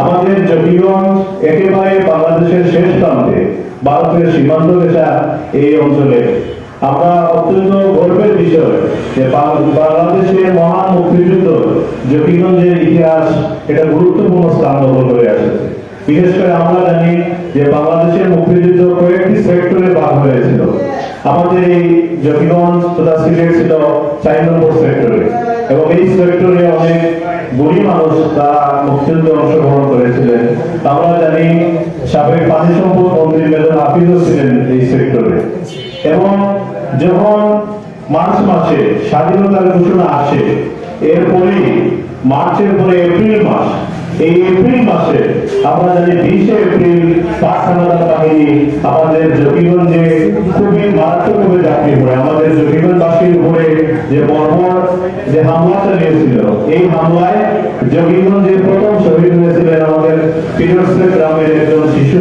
আমাদের জটিগঞ্জ একেবারে বাংলাদেশের শেষ প্রান্তে, ভারতের সীমান্ত রেখা এই অঞ্চলে। আমরা অত্যন্ত গর্বের বিষয় যে বাংলাদেশের মহান মুক্তিযুদ্ধ জটিগঞ্জের ইতিহাস এটা গুরুত্বপূর্ণ স্থান দখল করে আসছে। বিশেষ করে আমরা জানি যে বাংলাদেশের মুক্তিযুদ্ধ কয়েকটি সেক্টরে ভাগ হয়েছিল আমাদের এই জকিগঞ্জ তথা সিলেট ছিল চার নম্বর সেক্টরে। এবং এই সেক্টরে অনেক গরিব মানুষ তারা মুক্তিযুদ্ধে অংশগ্রহণ করেছিলেন। আমরা জানি সাবেক পানি সম্পদ মন্ত্রী মেজর হাফিজও ছিলেন এই সেক্টরে। এবং যখন মার্চ মাসে স্বাধীনতার ঘোষণা আসে এরপরে মার্চের পরে এপ্রিল মাস, এই এপ্রিল মাসে আমরা জানি বিশে এপ্রিল পাক বাহিনী আমাদের জকিগঞ্জে খুবই মারাত্মকভাবে ঝাঁপিয়ে পড়ে আমাদের জকিগঞ্জবাসীর উপরে যে বর্বর যে হামলা চালিয়েছিল এই হামলায় জকিগঞ্জের প্রথম শহীদ হয়েছিলেন আমাদের পিরোজপুর গ্রামের একজন শিশু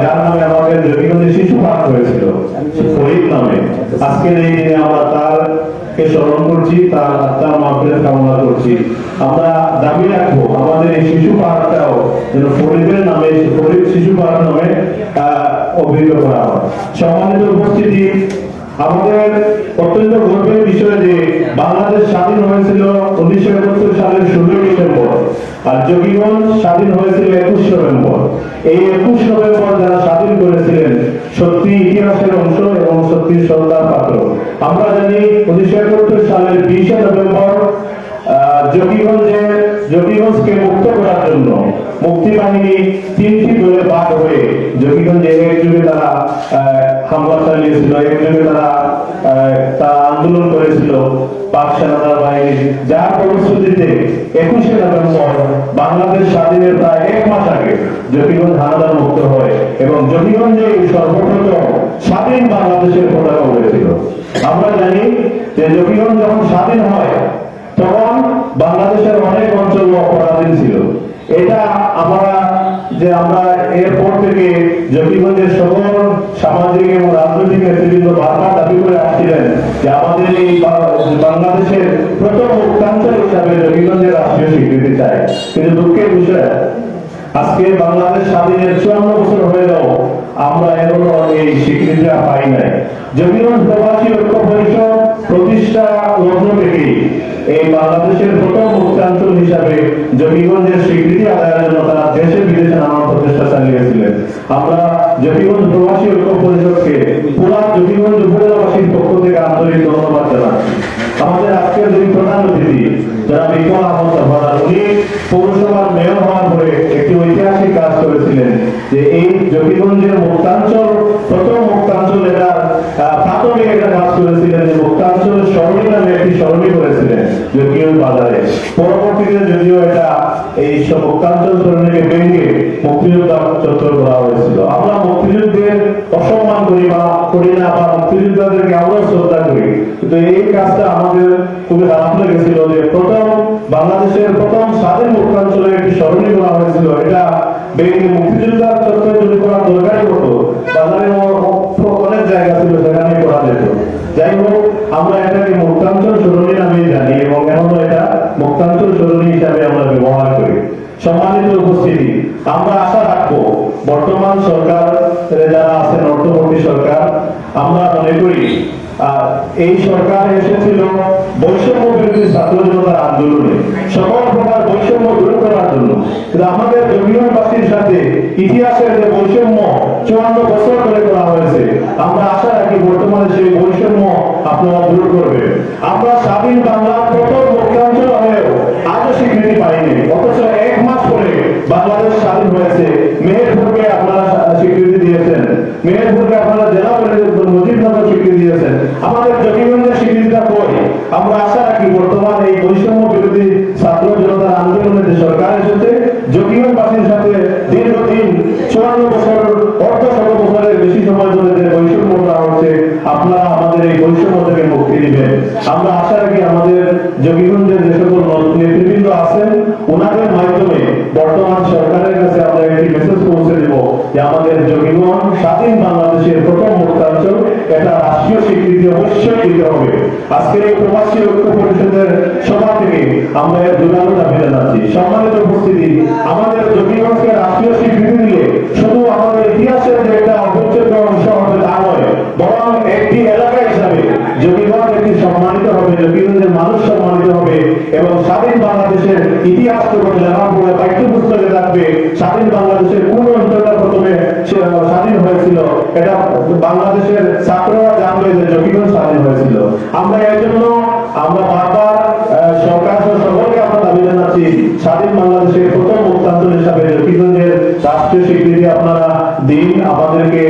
যার নামে আমাদের জকিগঞ্জে শিশু পাঠ হয়েছিল ফরিদ নামে। আজকের এই দিনে আমরা তার কে স্মরণ করছি, তার আত্মার মাফের কামনা করছি। আমরা দাবি রাখব, আমাদের এই শিশু পাহাড়টাও যেন ফরিদের নামে, ফরিদ শিশু পাহাড় নামে অভিহিত করা হয়। সম্মানিত উপস্থিতি আমাদের অত্যন্ত গর্বের বিষয় যে বাংলাদেশ স্বাধীন হয়েছিল উনিশশো একাত্তর সালের ষোলোই ডিসেম্বর আর জকিগঞ্জ স্বাধীন হয়েছিল একুশ নভেম্বর। এই একুশ নভেম্বর যারা স্বাধীন করেছিলেন সত্যি ইতিহাসের অংশ এবং সত্যি শ্রদ্ধার পাত্র। আমরা জানি উনিশশো একাত্তর সালের বিশে নভেম্বর আহ, জকিগঞ্জে জকিগঞ্জকে মুক্ত করার জন্য মুক্তি বাহিনী তিনটি দলে ভাগ হয়ে জকিগঞ্জে যুগে তারা হামলা চালিয়েছিল এক যুগে তারা তারা আন্দোলন করেছিল পাক সেনাদার যার একুশে নভেম্বর বাংলাদেশ স্বাধীনের প্রায় এক মাস আগে জকিগঞ্জ হানাদার মুক্ত হয় এবং জকিগঞ্জে সর্বপ্রথম স্বাধীন বাংলাদেশের পতাকা উড়েছিল। আমরা জানি যে জকিগঞ্জ যখন স্বাধীন হয়, তখন বাংলাদেশের অনেক অঞ্চল অপরাধীন ছিল। এটা আমরা যে আমরা এরপর থেকে জকিগঞ্জের সকল সামাজিক এবং রাজনৈতিক নেতৃবৃন্দ বারবার দাবি করে আসছিলেন যে আমাদের এই বাংলাদেশের প্রথম হিসাবে রাষ্ট্রীয় স্বীকৃতি চায় কিন্তু দুঃখের বিষয়, আজকে বাংলাদেশ স্বাধীনের চুয়ান্ন বছর হয়েও আমরা এখনও এই স্বীকৃতিটা পাই নাই। জমিগঞ্জ প্রবাসী আমরা জমিগঞ্জ প্রবাসী ঐক্য পরিষদকে পুরা জমিগঞ্জ উপজেলাবাসীর পক্ষ থেকে আন্তরিক ধন্যবাদ জানাচ্ছি। আমাদের আজকের দুই প্রধান অতিথি, যারা বিপুল আহমদ সফাদার উনি পৌরসভার মেয়র হওয়ার পরে একটি ঐতিহাসিক কাজ করেছিলেন যে এই প্রথম মুক্তাঞ্চল এটা আহ, প্রাথমিক একটা কাজ করেছিলেন যে মুক্তাঞ্চলের সরণি নামে একটি সরণি করেছিলেন জকিগঞ্জ বাজারে। পরবর্তীতে যদিও এটা এই মুক্তাঞ্চল সরণিকে ভেঙে মুক্তিযোদ্ধা চত্বর করা হয়েছিল। আমরা মুক্তিযুদ্ধের অসম্মান করি বা করি না বা মুক্তিযোদ্ধাদেরকে আমরা শ্রদ্ধা করি। কিন্তু এই কাজটা আমাদের খুবই খারাপ লেগেছিল যে প্রথম বাংলাদেশের প্রথম স্বাধীন মুক্তাঞ্চলে একটি সরণি করা হয়েছিল। এটা বেগে মুক্তিযোদ্ধার চত্বর যদি করা দরকারই হতো বাজারে অনেক জায়গা ছিল সেখানে করা যেত। যাই হোক, আমরা এটাকে মুক্তাঞ্চল সরণি নামে জানি এবং এখনও এটা মুক্তাঞ্চল সরণি হিসাবে আমরা ব্যবহার করি। সম্মানিত উপস্থিতি, আমরা আশা রাখব বর্তমান সরকার যারা আছেন অর্থমন্ত্রী সরকার, আমরা মনে করি এই সরকার এসেছিল বৈষম্য বিরোধী জনতার আন্দোলনে। সকল প্রকার বৈষম্য দূর করার জন্য। কিন্তু আমাদের জমিয়নবাসীর সাথে ইতিহাসের যে বৈষম্য চুয়ান্ন বছর ধরে করা হয়েছে, আমরা আশা রাখি বর্তমানে সেই বৈষম্য দূর করবে। আমরা স্বাধীন বাংলার প্রথম মুখ্যাঞ্চল হয়েও আজও স্বীকৃতি পাইনি। অথচ এক মাস পরে বাংলাদেশ স্বাধীন হয়েছে। মেহেরপুরকে আপনারা স্বীকৃতি দিয়েছেন। মেহেরপুরকে আপনারা জেলা পরিষদ মুজিবনগর স্বীকৃতি দিয়েছেন। আমাদের জকিগঞ্জের স্বীকৃতিটা কই? আমরা আশা আমরা আশা রাখি আমাদের যোগীগঞ্জের যে সকল নেতৃবৃন্দ আছেন ওনাদের মাধ্যমে বর্তমান সরকারের কাছে আমরা একটি মেসেজ পৌঁছে দেব যে আমাদের যোগীগঞ্জ স্বাধীন বাংলাদেশের প্রথম মুক্তাঞ্চল, এটা রাষ্ট্রীয় স্বীকৃতি অবশ্যই দিতে হবে। আজকের এই প্রবাসী ঐক্য পরিষদের সভা থেকে আমরা এর দুর্গানো দাবি জানাচ্ছি সম্মানিত উপস্থিতি, আমাদের যোগীগঞ্জকে রাষ্ট্রীয় স্বীকৃতি দিলে শুধু আমাদের ইতিহাসের যে একটা বাংলাদেশের ইতিহাস প্রবণে জানা হবে পাঠ্যপুস্তকে থাকবে, স্বাধীন বাংলাদেশের কোন অঞ্চলটা প্রথমে স্বাধীন হয়েছিল? এটা বাংলাদেশের ছাত্ররা জানবে যে জকিগঞ্জ স্বাধীন হয়েছিল। আমরা এর জন্য আমরা বারবার সরকার সকলকে আমরা দাবি জানাচ্ছি, স্বাধীন বাংলাদেশের প্রথম অত্যান্ত হিসাবে জকিগঞ্জের রাষ্ট্রীয় স্বীকৃতি আপনারা দিন, আমাদেরকে